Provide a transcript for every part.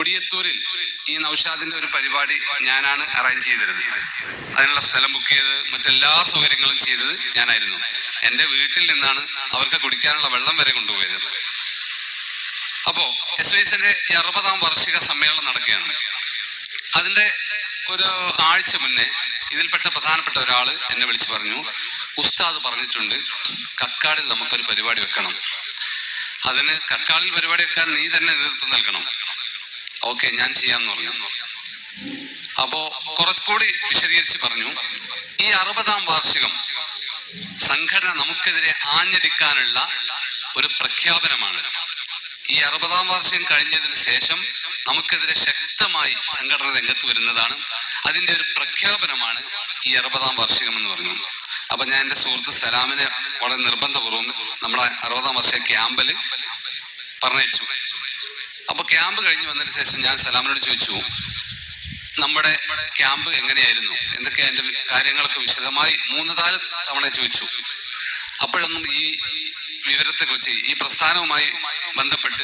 കൊടിയത്തൂരിൽ ഈ നൌഷാദിന്റെ ഒരു പരിപാടി ഞാനാണ് അറേഞ്ച് ചെയ്തിരുന്നത്. അതിനുള്ള സ്ഥലം ബുക്ക് ചെയ്ത് മറ്റെല്ലാ സൗകര്യങ്ങളും ചെയ്തത് ഞാനായിരുന്നു. എന്റെ വീട്ടിൽ നിന്നാണ് അവർക്ക് കുടിക്കാനുള്ള വെള്ളം വരെ കൊണ്ടുപോയത്. അപ്പോ എസ് വൈ എസിന്റെ അറുപതാം വാർഷിക സമ്മേളനം നടക്കുകയാണ്. അതിന്റെ ഒരു ആഴ്ച മുന്നേ ഇതിൽപ്പെട്ട പ്രധാനപ്പെട്ട ഒരാൾ എന്നെ വിളിച്ചു പറഞ്ഞു ഉസ്താദ് പറഞ്ഞിട്ടുണ്ട് കക്കാടിൽ നമുക്കൊരു പരിപാടി വെക്കണം. അതിന് കക്കാടിൽ പരിപാടി വെക്കാൻ നീ തന്നെ നേതൃത്വം നൽകണം. ഓക്കെ ഞാൻ ചെയ്യാന്ന് പറഞ്ഞു. അപ്പോ കുറച്ചുകൂടി വിശദീകരിച്ച് പറഞ്ഞു. ഈ അറുപതാം വാർഷികം സംഘടന നമുക്കെതിരെ ആഞ്ഞടിക്കാനുള്ള ഒരു പ്രഖ്യാപനമാണ്. ഈ അറുപതാം വാർഷികം കഴിഞ്ഞതിന് ശേഷം നമുക്കെതിരെ ശക്തമായി സംഘടന രംഗത്ത് വരുന്നതാണ്. അതിന്റെ ഒരു പ്രഖ്യാപനമാണ് ഈ അറുപതാം വാർഷികം എന്ന് പറഞ്ഞു. അപ്പൊ ഞാൻ എന്റെ സുഹൃത്ത് സലാമിനെ വളരെ നിർബന്ധപൂർവം നമ്മുടെ അറുപതാം വർഷ ക്യാമ്പിൽ പറഞ്ഞയച്ചു. അപ്പൊ ക്യാമ്പ് കഴിഞ്ഞ് വന്നതിന് ശേഷം ഞാൻ സലാമിനോട് ചോദിച്ചു നമ്മുടെ ക്യാമ്പ് എങ്ങനെയായിരുന്നു? എന്തൊക്കെ അതിന്റെ കാര്യങ്ങളൊക്കെ വിശദമായി മൂന്ന് നാല് തവണ ചോദിച്ചു. അപ്പോഴൊന്നും ഈ വിവരത്തെ കുറിച്ച് ഈ പ്രസ്ഥാനവുമായി ബന്ധപ്പെട്ട്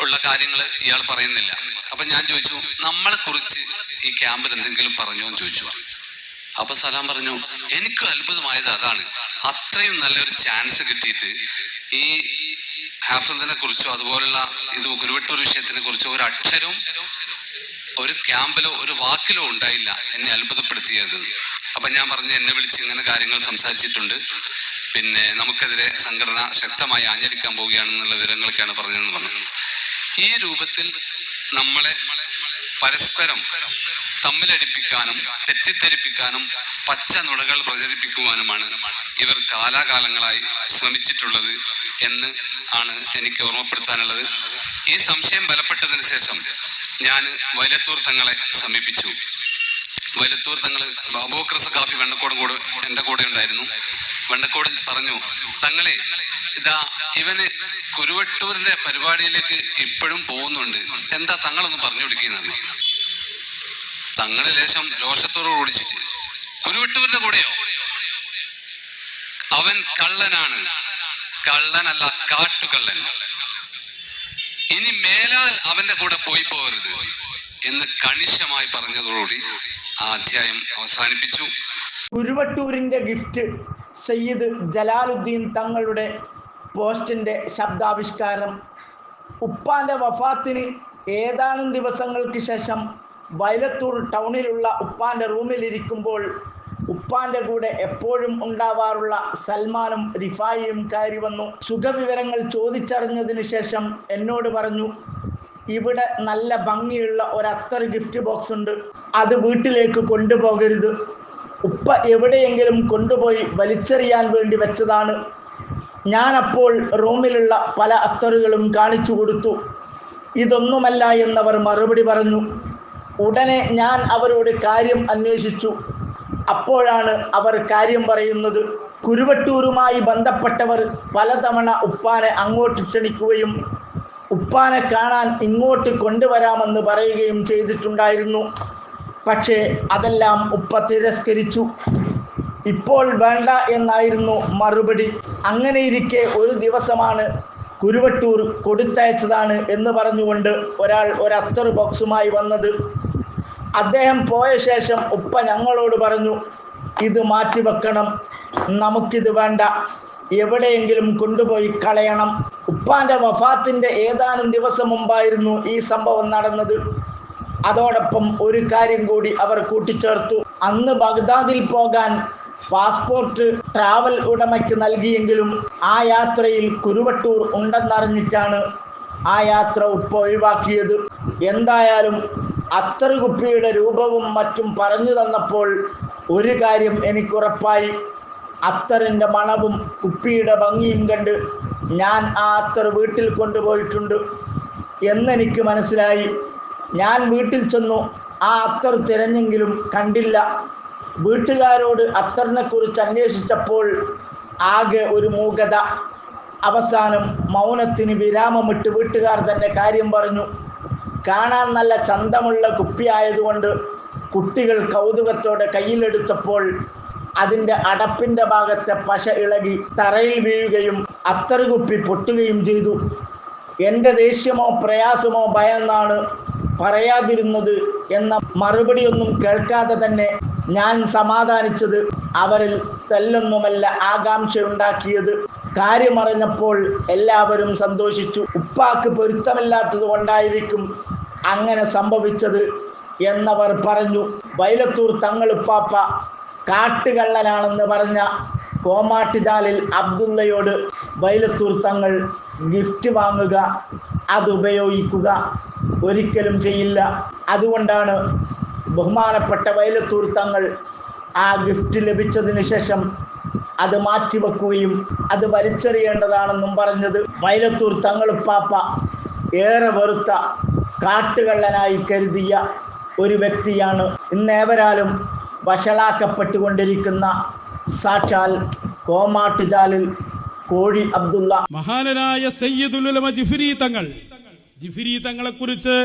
ഉള്ള കാര്യങ്ങൾ ഇയാൾ പറയുന്നില്ല. അപ്പൊ ഞാൻ ചോദിച്ചു നമ്മളെ കുറിച്ച് ഈ ക്യാമ്പിൽ എന്തെങ്കിലും പറഞ്ഞോ എന്ന് ചോദിച്ചു. അപ്പൊ സലാം പറഞ്ഞു എനിക്ക് അത്ഭുതമായത് അതാണ്. അത്രയും നല്ലൊരു ചാൻസ് കിട്ടിയിട്ട് ഈ ഹാഫിദിനെ കുറിച്ചോ അതുപോലുള്ള ഇത് ഗുരുവട്ടൂർ വിഷയത്തിനെ കുറിച്ചോ ഒരു അക്ഷരവും ഒരു ക്യാമ്പിലോ ഒരു വാക്കിലോ ഉണ്ടായില്ല എന്നെ അത്ഭുതപ്പെടുത്തിയത്. അപ്പൊ ഞാൻ പറഞ്ഞു എന്നെ വിളിച്ച് ഇങ്ങനെ കാര്യങ്ങൾ സംസാരിച്ചിട്ടുണ്ട്. പിന്നെ നമുക്കെതിരെ സംഘടന ശക്തമായി ആഞ്ഞടിക്കാൻ പോവുകയാണെന്നുള്ള വിവരങ്ങളൊക്കെയാണ് പറഞ്ഞതെന്ന് പറഞ്ഞു. ഈ രൂപത്തിൽ നമ്മളെ പരസ്പരം തമ്മിലടിപ്പിക്കാനും തെറ്റിദ്ധരിപ്പിക്കാനും പച്ച നുടകൾ പ്രചരിപ്പിക്കുവാനുമാണ് ഇവർ കാലാകാലങ്ങളായി ശ്രമിച്ചിട്ടുള്ളത് എന്ന് ആണ് എനിക്ക് ഓർമ്മപ്പെടുത്താനുള്ളത്. ഈ സംശയം ബലപ്പെട്ടതിന് ശേഷം ഞാൻ വൈലത്തൂർ തങ്ങളെ സമീപിച്ചു. വൈലത്തൂർ തങ്ങൾ ബാബോക്രസ കാഫി വെണ്ണക്കോടും കൂടെ എന്റെ കൂടെ ഉണ്ടായിരുന്നു. വെണ്ണക്കോട് പറഞ്ഞു തങ്ങളെ ഇതാ ഇവന് കുരുവട്ടൂരിന്റെ പരിപാടിയിലേക്ക് ഇപ്പോഴും പോകുന്നുണ്ട്. എന്താ തങ്ങളൊന്ന് പറഞ്ഞു കൊടുക്കുന്നത് തങ്ങൾ ലേശം രോഷത്തോടു കൂടി കുരുവിട്ടവരുടെ കൂടെയോ? അവൻ കള്ളനാണ്. കള്ളനല്ല കാട്ടുകള്ളൻ. ഇനി മേലാൽ അവന്റെ കൂടെ പോയി പോകരുത് എന്ന് കണിശമായി പറഞ്ഞതോടുകൂടി ആ അധ്യായം അവസാനിപ്പിച്ചു. കുരുവട്ടൂരിന്റെ ഗിഫ്റ്റ് സയ്യിദ് ജലാലുദ്ദീൻ തങ്ങളുടെ പോസ്റ്റിന്റെ ശബ്ദാവിഷ്കാരം ഉപ്പാന്റെ വഫാത്തിന് ഏതാനും ദിവസങ്ങൾക്ക് ശേഷം വയലത്തൂർ ടൗണിലുള്ള ഉപ്പാന്റെ റൂമിലിരിക്കുമ്പോൾ ഉപ്പാന്റെ കൂടെ എപ്പോഴും ഉണ്ടാവാറുള്ള സൽമാനും റിഫായിയും കയറി വന്നു. സുഖവിവരങ്ങൾ ചോദിച്ചറിഞ്ഞതിന് ശേഷം എന്നോട് പറഞ്ഞു ഇവിടെ നല്ല ഭംഗിയുള്ള ഒരത്തർ ഗിഫ്റ്റ് ബോക്സ് ഉണ്ട്. അത് വീട്ടിലേക്ക് കൊണ്ടുപോകരുത്. ഉപ്പ എവിടെയെങ്കിലും കൊണ്ടുപോയി വലിച്ചെറിയാൻ വേണ്ടി വെച്ചതാണ്. ഞാനപ്പോൾ റൂമിലുള്ള പല അത്തറുകളും കാണിച്ചു കൊടുത്തു. ഇതൊന്നുമല്ല എന്നവർ മറുപടി പറഞ്ഞു. ഉടനെ ഞാൻ അവരോട് കാര്യം അന്വേഷിച്ചു. അപ്പോഴാണ് അവർ കാര്യം പറയുന്നത്. കുരുവട്ടൂരുമായി ബന്ധപ്പെട്ടവർ പലതവണ ഉപ്പാനെ അങ്ങോട്ട് ക്ഷണിക്കുകയും ഉപ്പാനെ കാണാൻ ഇങ്ങോട്ട് കൊണ്ടുവരാമെന്ന് പറയുകയും ചെയ്തിട്ടുണ്ടായിരുന്നു. പക്ഷേ അതെല്ലാം ഉപ്പ തിരസ്കരിച്ചു. ഇപ്പോൾ വേണ്ട എന്നായിരുന്നു മറുപടി. അങ്ങനെയിരിക്കെ ഒരു ദിവസമാണ് കുരുവട്ടൂർ കൊടുത്തയച്ചതാണ് എന്ന് പറഞ്ഞുകൊണ്ട് ഒരാൾ ഒരു അത്തർ ബോക്സുമായി വന്നത്. അദ്ദേഹം പോയ ശേഷം ഉപ്പ ഞങ്ങളോട് പറഞ്ഞു ഇത് മാറ്റിവെക്കണം നമുക്കിത് വേണ്ട. എവിടെയെങ്കിലും കൊണ്ടുപോയി കളയണം. ഉപ്പാന്റെ വഫാത്തിന്റെ ഏതാനും ദിവസം മുമ്പായിരുന്നു ഈ സംഭവം നടന്നത്. അതോടൊപ്പം ഒരു കാര്യം കൂടി അവർ കൂട്ടിച്ചേർത്തു. അന്ന് ബഗ്ദാദിൽ പോകാൻ പാസ്പോർട്ട് ട്രാവൽ ഉടമയ്ക്ക് നൽകിയെങ്കിലും ആ യാത്രയിൽ കുരുവട്ടൂർ ഉണ്ടെന്നറിഞ്ഞിട്ടാണ് ആ യാത്ര ഉപ്പ ഒഴിവാക്കിയത്. എന്തായാലും അത്തറ് കുപ്പിയുടെ രൂപവും മറ്റും പറഞ്ഞു തന്നപ്പോൾ ഒരു കാര്യം എനിക്കുറപ്പായി. അത്തറിന്റെ മണവും കുപ്പിയുടെ ഭംഗിയും കണ്ട് ഞാൻ ആ അത്തർ വീട്ടിൽ കൊണ്ടുപോയിട്ടുണ്ട് എന്നെനിക്ക് മനസ്സിലായി. ഞാൻ വീട്ടിൽ ചെന്നു ആ അത്തർ തിരഞ്ഞെങ്കിലും കണ്ടില്ല. വീട്ടുകാരോട് അത്തറിനെ കുറിച്ച് അന്വേഷിച്ചപ്പോൾ ആകെ ഒരു മൂകത. അവസാനം മൗനത്തിന് വിരാമമിട്ട് വീട്ടുകാർ തന്നെ കാര്യം പറഞ്ഞു. കാണാൻ നല്ല ചന്തമുള്ള കുപ്പിയായതുകൊണ്ട് കുട്ടികൾ കൗതുകത്തോടെ കയ്യിലെടുത്തപ്പോൾ അതിന്റെ അടപ്പിന്റെ ഭാഗത്തെ പശ ഇളകി തറയിൽ വീഴുകയും അത്തറ് കുപ്പി പൊട്ടുകയും ചെയ്തു. എന്റെ ദേഷ്യമോ പ്രയാസമോ ഭയന്നാണ് പറയാതിരുന്നത് എന്ന മറുപടിയൊന്നും കേൾക്കാതെ തന്നെ ഞാൻ സമാധാനിച്ചത് അവരിൽ തെല്ലൊന്നുമല്ല ആകാംക്ഷയുണ്ടാക്കിയത്. കാര്യമറിഞ്ഞപ്പോൾ എല്ലാവരും സന്തോഷിച്ചു. ഉപ്പാക്ക് പൊരുത്തമില്ലാത്തത് കൊണ്ടായിരിക്കും അങ്ങനെ സംഭവിച്ചത് എന്നവർ പറഞ്ഞു. വൈലത്തൂർ തങ്ങളുപ്പാപ്പ കാട്ടുകള്ളനാണെന്ന് പറഞ്ഞ കോമാട്ടിദാലിൽ അബ്ദുള്ളയോട് വൈലത്തൂർ തങ്ങൾ ഗിഫ്റ്റ് വാങ്ങുക അത് ഉപയോഗിക്കുക. ഒരിക്കലും ചെയ്യില്ല. അതുകൊണ്ടാണ് ബഹുമാനപ്പെട്ട വൈലത്തൂർ തങ്ങൾ ആ ഗിഫ്റ്റ് ലഭിച്ചതിന് ശേഷം അത് മാറ്റിവെക്കുകയും അത് വലിച്ചെറിയേണ്ടതാണെന്നും പറഞ്ഞത്. വൈലത്തൂർ തങ്ങളുപ്പാപ്പ ഏറെ വെറുത്ത കാട്ടുകള്ളനായി കരുതിയ ഒരു വ്യക്തിയാണ് ഇന്നേവരാലും വഷളാക്കപ്പെട്ടുകൊണ്ടിരിക്കുന്ന സാക്ഷാൽ കോമാട്ടുചാലിൽ കോഴി അബ്ദുള്ള. മഹാനരായ സയ്യിദുലുലമ ജിഫിരി തങ്ങൾ. ജിഫിരി തങ്ങളെ കുറിച്ച്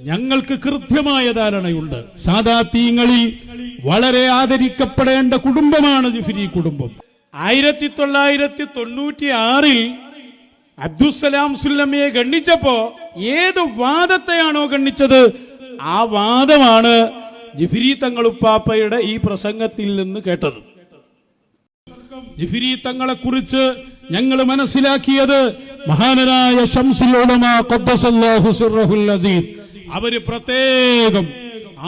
ഞങ്ങൾക്ക് കൃത്യമായ ധാരണയുണ്ട്. സാദാത്തീങ്ങളിൽ വളരെ ആദരിക്കപ്പെടേണ്ട കുടുംബമാണ് ജിഫിരി കുടുംബം. ആയിരത്തി തൊള്ളായിരത്തി തൊണ്ണൂറ്റി ആറിൽ അബ്ദുസലാം സുല്ലമ്മയെ ഗണ്ണിച്ചപ്പോ ഏത് വാദത്തെയാണോ ഗണ്ണിച്ചത് ആ വാദമാണ് ജിഫിരി തങ്ങളുപ്പാപ്പയുടെ ഈ പ്രസംഗത്തിൽ നിന്ന് കേട്ടത്. ജിഫിരി തങ്ങളെ കുറിച്ച് ഞങ്ങൾ മനസ്സിലാക്കിയത് മഹാനരായ അവർ പ്രത്യേകം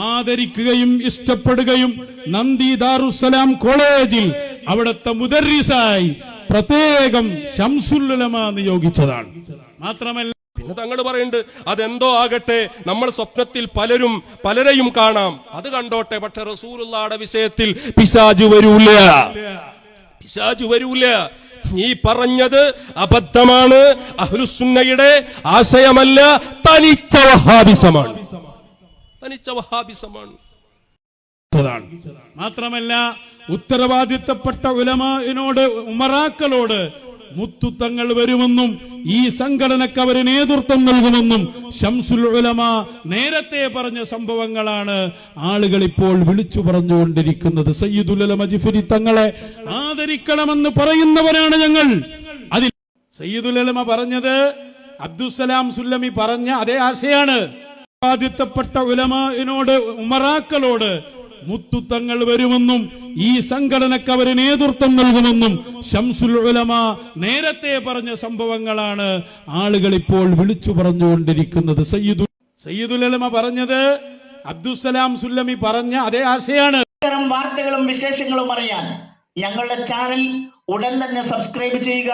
ആദരിക്കുകയും ഇഷ്ടപ്പെടുകയും നന്ദി ദാറുസലാം കോളേജിൽ അവിടുത്തെ മുദർരിസായി പ്രത്യേകം ഷംസുൽ ഉലമ നിയോഗിച്ചതാണ്. മാത്രമല്ല പിന്നെ തങ്ങൾ പറയുന്നുണ്ട് അതെന്തോ ആകട്ടെ നമ്മൾ സ്വപ്നത്തിൽ പലരും പലരെയും കാണാം. അത് കണ്ടോട്ടെ പക്ഷെ റസൂലുള്ളാടെ വിഷയത്തിൽ പിശാജ് വരൂല. പിശാജ് വരൂല. നീ പറഞ്ഞത് അബദ്ധമാണ് അഹ്ലുസുന്നയുടെ ആശയമല്ല തനിച്ച വഹാബിസമാണ്. തനിച്ച വഹാബിസമാണ്. ാണ് മാത്രമല്ല ഉത്തരവാദിത്തപ്പെട്ട ഉലമാനോട് ഉമറാക്കളോട് മുത്തുത്തങ്ങൾ വരുമെന്നും ഈ സംഘടനക്ക് അവർ നേതൃത്വം നൽകുമെന്നും ഷംസുൽ ഉലമ നേരത്തെ പറഞ്ഞ സംഭവങ്ങളാണ് ആളുകൾ ഇപ്പോൾ വിളിച്ചു പറഞ്ഞുകൊണ്ടിരിക്കുന്നത്. സയ്യിദുൽ ഉലമ തങ്ങളെ ആദരിക്കണമെന്ന് പറയുന്നവരാണ് ഞങ്ങൾ. അതിൽ സയ്യിദുൽ ഉലമ പറഞ്ഞത് അബ്ദുസലാം സുല്ലമി പറഞ്ഞ അതേ ആശയാണ്. ബാധിത്തപ്പെട്ട ഉലമാനോട് ഉമറാക്കളോട് മുത്തുത്തങ്ങൾ വരുമെന്നും ഈ സംഘടനക്ക് അവർ നേതൃത്വം നൽകുമെന്നും ഷംസുൽ ഉലമ നേരത്തെ പറഞ്ഞ സംഭവങ്ങളാണ് ആളുകൾ ഇപ്പോൾ വിളിച്ചു പറഞ്ഞുകൊണ്ടിരിക്കുന്നത്. സയ്യിദു സയ്യിദുൽ ഉലമ പറഞ്ഞത് അബ്ദുസലാം സുല്ലമി പറഞ്ഞ അതേ ആശയാണ്. ഇത്തരം വാർത്തകളും വിശേഷങ്ങളും അറിയാൻ ഞങ്ങളുടെ ചാനൽ ഉടൻ തന്നെ സബ്സ്ക്രൈബ് ചെയ്യുക.